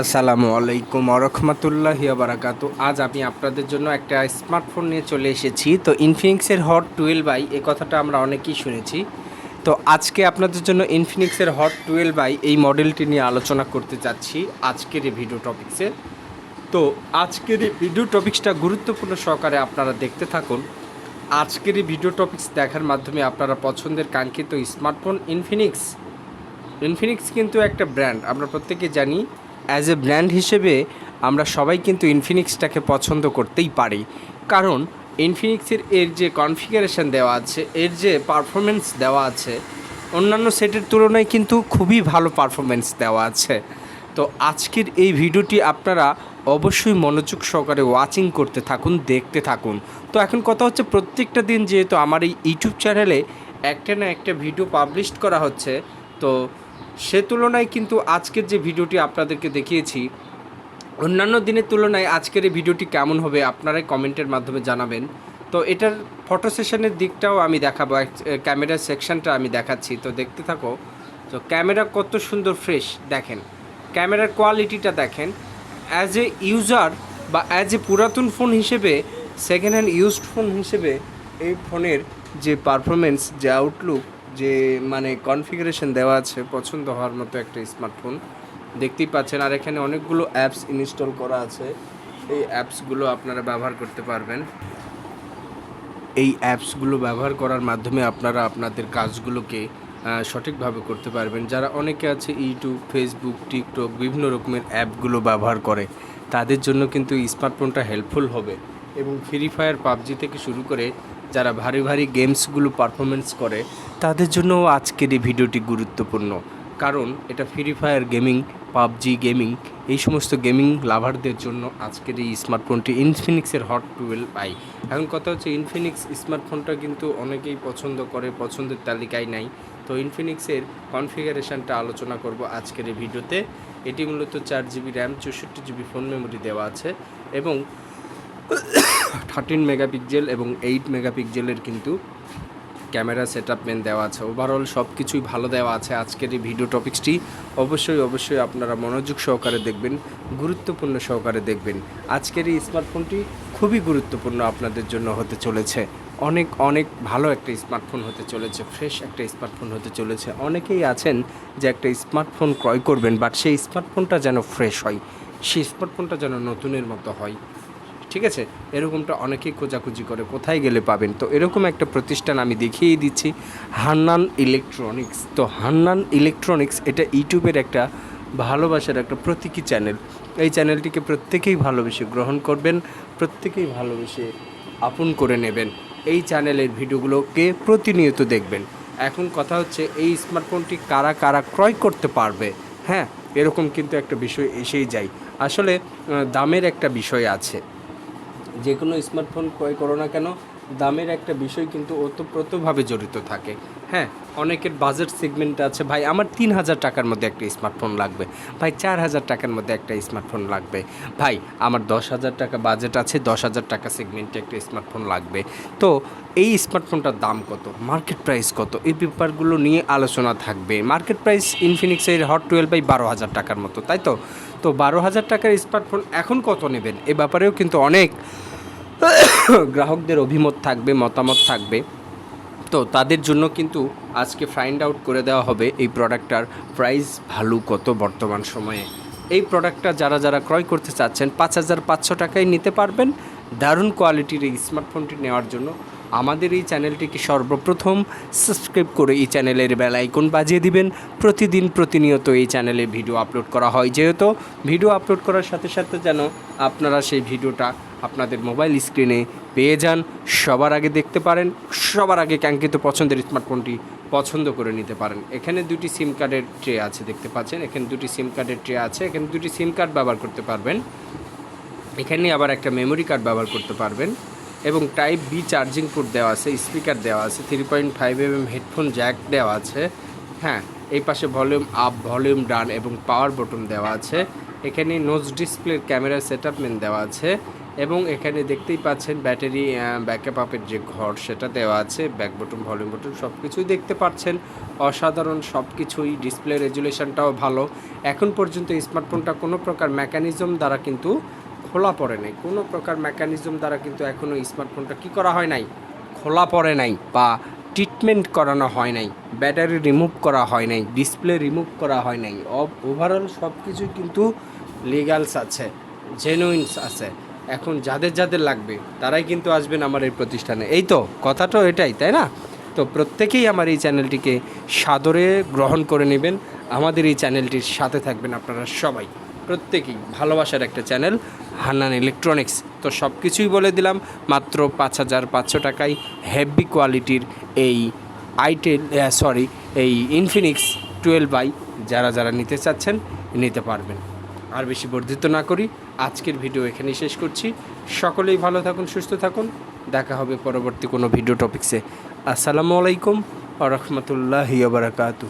আসসালামু আলাইকুম রহমতুল্লাহি বারাকাতু আজ আমি আপনাদের জন্য একটা স্মার্টফোন নিয়ে চলে এসেছি। তো ইনফিনিক্সের হট টুয়েলভ আই এ কথাটা আমরা অনেকেই শুনেছি। তো আজকে আপনাদের জন্য ইনফিনিক্সের হট টুয়েলভ আই এই মডেলটি নিয়ে আলোচনা করতে যাচ্ছি আজকের এই ভিডিও টপিক্সে তো আজকের এই ভিডিও টপিক্সটা গুরুত্বপূর্ণ সহকারে আপনারা দেখতে থাকুন। আজকের এই ভিডিও টপিক্স দেখার মাধ্যমে আপনারা পছন্দের কাঙ্ক্ষিত স্মার্টফোন ইনফিনিক্স ইনফিনিক্স কিন্তু একটা ব্র্যান্ড আমরা প্রত্যেকে জানি। অ্যাজ এ ব্র্যান্ড হিসেবে আমরা সবাই কিন্তু ইনফিনিক্সটাকে পছন্দ করতেই পারি। কারণ ইনফিনিক্সের এর যে কনফিগারেশন দেওয়া আছে, এর যে পারফরমেন্স দেওয়া আছে, অন্যান্য সেটের তুলনায় কিন্তু খুবই ভালো পারফরমেন্স দেওয়া আছে। তো আজকের এই ভিডিওটি আপনারা অবশ্যই মনোযোগ সহকারে ওয়াচিং করতে থাকুন, দেখতে থাকুন। তো এখন কথা হচ্ছে প্রত্যেকটা দিন যেহেতু আমার এই ইউটিউব চ্যানেলে একটা না একটা ভিডিও পাবলিশ করা হচ্ছে, তো সে তুলনায় কিন্তু আজকের যে ভিডিওটি আপনাদেরকে দেখিয়েছি, অন্যান্য দিনের তুলনায় আজকের এই ভিডিওটি কেমন হবে আপনারাই কমেন্টের মাধ্যমে জানাবেন। তো এটার ফটো সেশনের দিকটাও আমি দেখাবো ক্যামেরার সেকশনটা আমি দেখাচ্ছি। তো দেখতে থাকো, তো ক্যামেরা কত সুন্দর ফ্রেশ দেখেন। ক্যামেরার কোয়ালিটিটা দেখেন। অ্যাজ এ ইউজার বা অ্যাজ এ পুরাতন ফোন হিসেবে সেকেন্ড হ্যান্ড ইউজড ফোন হিসেবে এই ফোনের যে পারফরমেন্স যে আউটলুক যে মানে কনফিগারেশন দেওয়া আছে, পছন্দ হওয়ার মতো একটা স্মার্টফোন দেখতেই পাচ্ছেন, আর এখানে অনেকগুলো অ্যাপস ইনস্টল করা আছে। এই অ্যাপসগুলো আপনারা ব্যবহার করতে পারবেন। এই অ্যাপসগুলো ব্যবহার করার মাধ্যমে আপনারা আপনাদের কাজগুলোকে সঠিকভাবে করতে পারবেন। যারা অনেকে আছে ইউটিউব ফেসবুক টিকটক বিভিন্ন রকমের অ্যাপগুলো ব্যবহার করে, তাদের জন্য কিন্তু স্মার্টফোনটা হেল্পফুল হবে। এবং ফ্রি ফায়ার পাবজি থেকে শুরু করে যারা ভারী ভারী গেমসগুলো পারফরমেন্স করে, তাদের জন্যও আজকের এই ভিডিওটি গুরুত্বপূর্ণ। কারণ এটা free fire gaming PUBG gaming এই সমস্ত গেমিং লাভারদের জন্য আজকের এই স্মার্টফোনটি ইনফিনিক্সের হট টুয়েলভ আই এখন কথা হচ্ছে ইনফিনিক্স স্মার্টফোনটা কিন্তু অনেকেই পছন্দ করে, পছন্দের তালিকায় নাই। তো ইনফিনিক্সের কনফিগারেশনটা আলোচনা করব আজকের এই ভিডিওতে। এটি মূলত চার জিবি র্যাম চৌষট্টি জিবি ফোন মেমোরি দেওয়া আছে এবং থার্টিন মেগাপিক্সেল এবং এইট মেগাপিক্সেলের কিন্তু ক্যামেরা সেট আপ মেন দেওয়া আছে। ওভারঅল সব কিছুই ভালো দেওয়া আছে আজকের এই ভিডিও টপিক্সটি অবশ্যই অবশ্যই আপনারা মনোযোগ সহকারে দেখবেন, গুরুত্বপূর্ণ সহকারে দেখবেন। আজকের এই স্মার্টফোনটি খুবই গুরুত্বপূর্ণ আপনাদের জন্য হতে চলেছে। অনেক অনেক ভালো একটা স্মার্টফোন হতে চলেছে ফ্রেশ একটা স্মার্টফোন হতে চলেছে। অনেকেই আছেন যে একটা স্মার্টফোন ক্রয় করবেন বাট সেই স্মার্টফোনটা যেন ফ্রেশ হয়, সেই স্মার্টফোনটা যেন নতুনের মতো হয়। ঠিক আছে? এরকমটা অনেকেই খোঁজাখুঁজি করে, কোথায় গেলে পাবেন? তো এরকম একটা প্রতিষ্ঠান আমি দেখিয়ে দিচ্ছি, হান্নান ইলেকট্রনিক্স। তো হান্নান ইলেকট্রনিক্স এটা ইউটিউবের একটা ভালোবাসার একটা প্রতীকী চ্যানেল। এই চ্যানেলটিকে প্রত্যেকেই ভালোবেসে গ্রহণ করবেন, প্রত্যেকেই ভালোবেসে আপন করে নেবেন। এই চ্যানেলের ভিডিওগুলোকে প্রতিনিয়ত দেখবেন। এখন কথা হচ্ছে, এই স্মার্টফোনটি কারা কারা ক্রয় করতে পারবে? হ্যাঁ এরকম কিন্তু একটা বিষয় এসেই যায়। আসলে দামের একটা বিষয় আছে। যে কোনো স্মার্টফোন ক্রয় করো না কেন, দামের একটা বিষয় কিন্তু ওতপ্রোতভাবে জড়িত থাকে। হ্যাঁ অনেকের বাজেট সেগমেন্ট আছে। ভাই, আমার তিন হাজার টাকার মধ্যে একটা স্মার্টফোন লাগবে। ভাই, চার হাজার টাকার মধ্যে একটা স্মার্টফোন লাগবে। ভাই, আমার দশ হাজার টাকা বাজেট আছে, দশ হাজার টাকা সেগমেন্টে একটা স্মার্টফোন লাগবে। তো এই স্মার্টফোনটার দাম কত? মার্কেট প্রাইস কত? এই ব্যাপারগুলো নিয়ে আলোচনা থাকবে। মার্কেট প্রাইস ইনফিনিক্সের হট টুয়েলভ বাই বারো হাজার টাকার মতো, তাই তো? তো বারো হাজার টাকার স্মার্টফোন এখন কত নেবেন? এ ব্যাপারেও কিন্তু অনেক গ্রাহকদের অভিমত থাকবে, মতামত থাকবে। তো তাদের জন্য কিন্তু আজকে ফাইন্ড আউট করে দেওয়া হবে এই প্রোডাক্টটার প্রাইস ভ্যালু কত বর্তমান সময়ে। এই প্রোডাক্টটা যারা যারা ক্রয় করতে চাচ্ছেন, পাঁচ হাজার পাঁচশো টাকায় নিতে পারবেন। দারুণ কোয়ালিটির এই স্মার্টফোনটি নেওয়ার জন্য আমাদের এই চ্যানেলটিকে সর্বপ্রথম সাবস্ক্রাইব করে এই চ্যানেলের বেল আইকন বাজিয়ে দিবেন। প্রতিদিন প্রতিনিয়ত এই চ্যানেলে ভিডিও আপলোড করা হয়। যেহেতু ভিডিও আপলোড করার সাথে সাথে যেন আপনারা সেই ভিডিওটা আপনাদের মোবাইল স্ক্রিনে পেয়ে যান, সবার আগে দেখতে পারেন, সবার আগে কাঙ্ক্ষিত পছন্দের স্মার্টফোনটি পছন্দ করে নিতে পারেন। এখানে দুটি সিম কার্ডের ট্রে আছে দেখতে পাচ্ছেন, এখানে দুটি সিম কার্ডের ট্রে আছে, এখানে দুটি সিম কার্ড ব্যবহার করতে পারবেন। এখানে আবার একটা মেমোরি কার্ড ব্যবহার করতে পারবেন এবং টাইপ বি চার্জিং পোর্ট দেওয়া আছে স্পিকার দেওয়া আছে three point five M M headphone jack দেওয়া আছে হ্যাঁ এই পাশে ভলিউম আপ ভলিউম ডান এবং পাওয়ার বটন দেওয়া আছে। এখানে নোজ ডিসপ্লের ক্যামেরা সেট আপ মেন দেওয়া আছে। এবং এখানে দেখতেই পাচ্ছেন ব্যাটারি ব্যাকআপ আপের যে ঘর সেটা দেওয়া আছে ব্যাক বটন ভলিউম বটন সব কিছুই দেখতে পাচ্ছেন। অসাধারণ সব কিছুই ডিসপ্লে রেজুলেশনটাও ভালো। এখন পর্যন্ত স্মার্টফোনটা কোনো প্রকার মেকানিজম দ্বারা কিন্তু খোলা পড়ে নাই। কোনো প্রকার মেকানিজম দ্বারা কিন্তু এখনও স্মার্টফোনটা কি করা হয় নাই? খোলা পড়ে নাই বা ট্রিটমেন্ট করানো হয় নাই ব্যাটারি রিমুভ করা হয় নাই ডিসপ্লে রিমুভ করা হয় নাই। ওভারঅল সব কিছু কিন্তু লিগালস আছে জেনুইনস আছে। এখন যাদের যাদের লাগবে, তারাই কিন্তু আসবেন আমার এই প্রতিষ্ঠানে। এই তো, কথাটাও এটাই, তাই না? তো প্রত্যেকেই আমার এই চ্যানেলটিকে সাদরে গ্রহণ করে নেবেন। আমাদের এই চ্যানেলটির সাথে থাকবেন আপনারা সবাই। প্রত্যেকেই ভালোবাসার একটা চ্যানেল, হান্নান ইলেকট্রনিক্স। তো সব কিছুই বলে দিলাম, মাত্র পাঁচ হাজার পাঁচশো টাকায় হেভি কোয়ালিটির এই আইটেল সরি এই ইনফিনিক্স টুয়েলভ বাই যারা যারা নিতে চাচ্ছেন, নিতে পারবেন। আর বেশি বর্ধিত না করি আজকের ভিডিও এখানেই শেষ করছি। সকলেই ভালো থাকুন, সুস্থ থাকুন। দেখা হবে পরবর্তী কোনো ভিডিও টপিক্সে। আসসালামু আলাইকুম আ রহমতুল্লাহ বারাকাতু